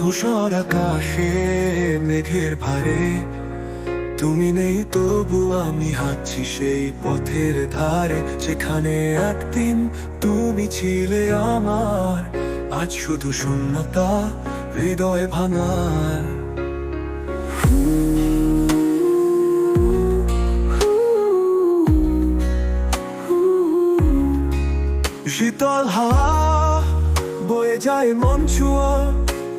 ধূসর আকাশে মেঘের ভারে। তুমি নেই তবু আমি হাঁটছি সেই পথের ধারে। যেখানে একদিন তুমি ছিলে আমার, আজ শুধু শূন্যতা, হৃদয় ভাঙার। শীতল হাওয়া বয়ে যায় মন ছুঁয়া।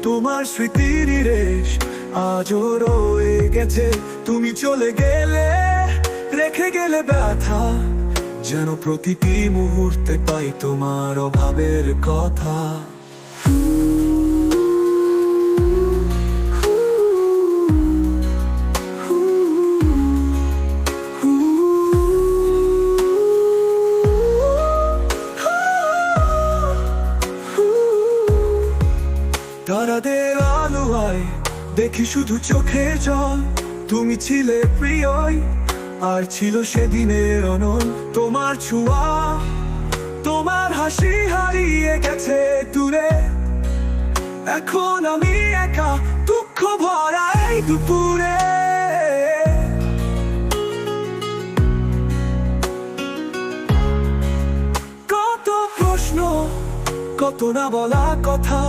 তোমার স্মৃতির রেশ আজও রয়ে গেছে। তুমি চলে গেলে, রেখে গেলে ব্যথা, যেন প্রতিটি মুহূর্তে পাই তোমার অভাবের কথা। দেখি শুধু চোখের জল। তুমি ছিলে প্রিয়ই, আর ছিল সেদিনের অনল তোমার ছোঁয়া। তোমার হাসি হারিয়ে গেছে দূরে। এখন আমি একা, দুঃখ ভরাই দুপুরে। কত প্রশ্ন, কত না বলা কথা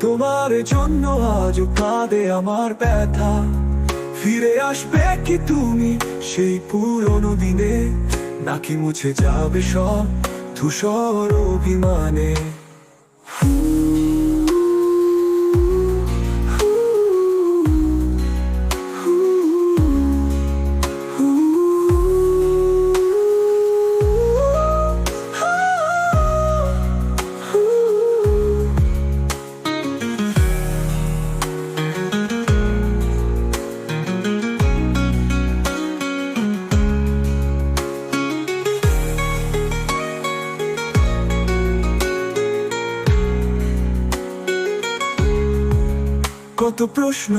তোমার জন্য আজ কাঁদে আমার ব্যথা। ফিরে আসবে কি তুমি সেই পুরনো দিনে? নাকি মুছে যাবে সব ধূসর অভিমানে? কত প্রশ্ন,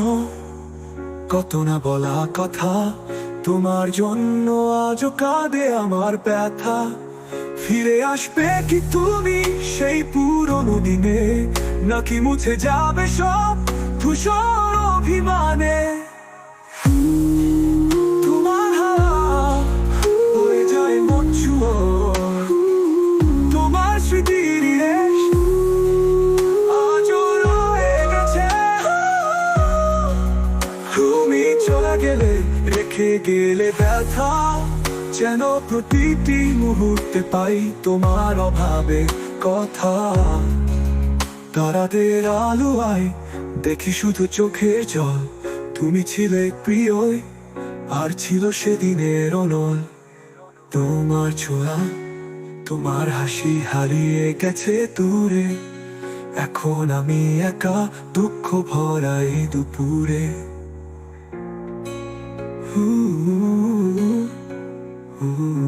কত না বলা কথা, তোমার জন্য আজ কাঁদে আমার ব্যথা। ফিরে আসবে কি তুমি সেই পুরনো দিনে, নাকি মুছে যাবে সব ধূসর? রেখে গেলে ব্যথা, যেন প্রতিটি মুহূর্তে পাই তোমার অভাবে কথা। তারাদের আলো দেখি শুধু চোখের জল, তুমি ছিলে প্রিয়ই, আর ছিল সেদিনের অনল। তোমার ছোঁয়া, তোমার হাসি হারিয়ে গেছে দূরে, এখন আমি একা দুঃখ ভরা এই দুপুরে। Ooh, ooh.